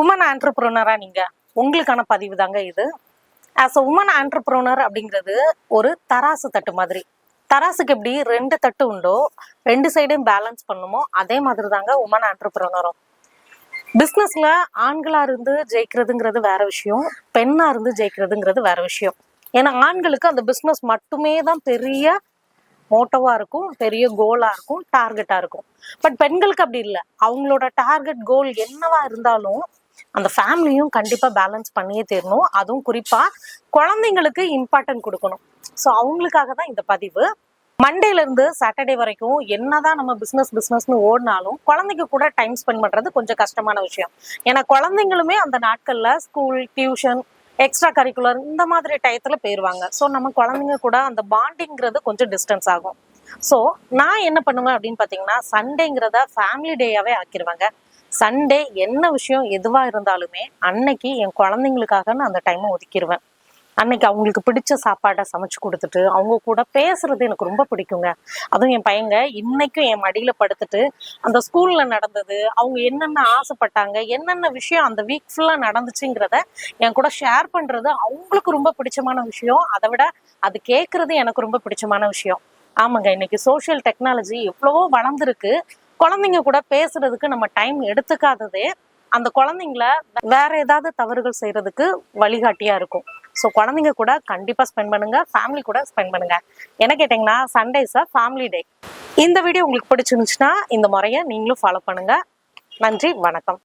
Woman ஆண்டர்பிரினரா நீங்க. உங்களுக்கான பதிவு தாங்க இது. ஆஸ் அ உமன் ஆண்டர்பிரினர் அப்படிங்கிறது ஒரு தராசு தட்டு மாதிரி. தராசுக்கு எப்படி ரெண்டு தட்டு உண்டோ ரெண்டு சைடையும் பேலன்ஸ் பண்ணுமோ அதே மாதிரி தாங்க உமன் ஆண்டர்பிரினரும் பிஸ்னஸ்ல ஆண்களா இருந்து ஜெயிக்கிறதுங்கிறது வேற விஷயம் பெண்ணா இருந்து ஜெயிக்கிறதுங்கிறது வேற விஷயம். ஏன்னா ஆண்களுக்கு அந்த பிஸ்னஸ் மட்டுமே தான் பெரிய மோட்டோவா இருக்கும் பெரிய கோலா இருக்கும் டார்கெட்டா இருக்கும். பட் பெண்களுக்கு அப்படி இல்லை. அவங்களோட டார்கெட் கோல் என்னவா இருந்தாலும் அந்த ஃபேமிலியும் கண்டிப்பா பேலன்ஸ் பண்ணியே தீரணும். அதுவும் குறிப்பா குழந்தைங்களுக்கு இம்பார்ட்டன்ட் கொடுக்கணும். ஸோ அவங்களுக்காக தான் இந்த பதிவு. மண்டேல இருந்து சாட்டர்டே வரைக்கும் என்னதான் நம்ம பிசினஸ் பிசினஸ்னு ஓடினாலும் குழந்தைங்க கூட டைம் ஸ்பெண்ட் பண்றது கொஞ்சம் கஷ்டமான விஷயம். ஏன்னா குழந்தைங்களுமே அந்த நாட்கள்ல ஸ்கூல் டியூஷன் எக்ஸ்ட்ரா கரிக்குலர் இந்த மாதிரி டயத்தில் போயிருவாங்க. ஸோ நம்ம குழந்தைங்க கூட அந்த பாண்டிங்கிறது கொஞ்சம் டிஸ்டன்ஸ் ஆகும். ஸோ நான் என்ன பண்ணுவேன் அப்படின்னு பார்த்தீங்கன்னா சண்டேங்கிறத ஃபேமிலி டேயாவே ஆக்கிடுவாங்க சண்டே என்ன விஷயம் எதுவாக இருந்தாலுமே அன்னைக்கு என் குழந்தைங்களுக்காக நான் அந்த டைமை ஒதுக்கிடுவேன் அன்னைக்கு அவங்களுக்கு பிடிச்ச சாப்பாடை சமைச்சு கொடுத்துட்டு அவங்க கூட பேசுறது எனக்கு ரொம்ப பிடிக்குங்க. அதுவும் என் பையங்க இன்னைக்கும் என் மடியில படுத்துட்டு அந்த ஸ்கூல்ல நடந்தது அவங்க என்னென்ன ஆசைப்பட்டாங்க என்னென்ன விஷயம் அந்த வீக் ஃபுல்லா நடந்துச்சுங்கிறத என் கூட ஷேர் பண்றது அவங்களுக்கு ரொம்ப பிடிச்சமான விஷயம். அதை விட அது கேட்கறது எனக்கு ரொம்ப பிடிச்சமான விஷயம். ஆமாங்க இன்னைக்கு சோஷியல் டெக்னாலஜி எவ்வளவோ வளர்ந்துருக்கு. குழந்தைங்க கூட பேசுறதுக்கு நம்ம டைம் எடுத்துக்காததே அந்த குழந்தைங்கள வேற ஏதாவது தவறுகள் செய்யறதுக்கு வழிகாட்டியா இருக்கும். ஸோ குழந்தைங்க கூட கண்டிப்பா ஸ்பெண்ட் பண்ணுங்க ஃபேமிலி கூட ஸ்பெண்ட் பண்ணுங்க. என்ன கேட்டிங்கன்னா சண்டேஸ் ஃபேமிலி டே இந்த வீடியோ உங்களுக்கு பிடிச்சிருந்துச்சுன்னா இந்த முறையை நீங்களும் ஃபாலோ பண்ணுங்க. நன்றி வணக்கம்.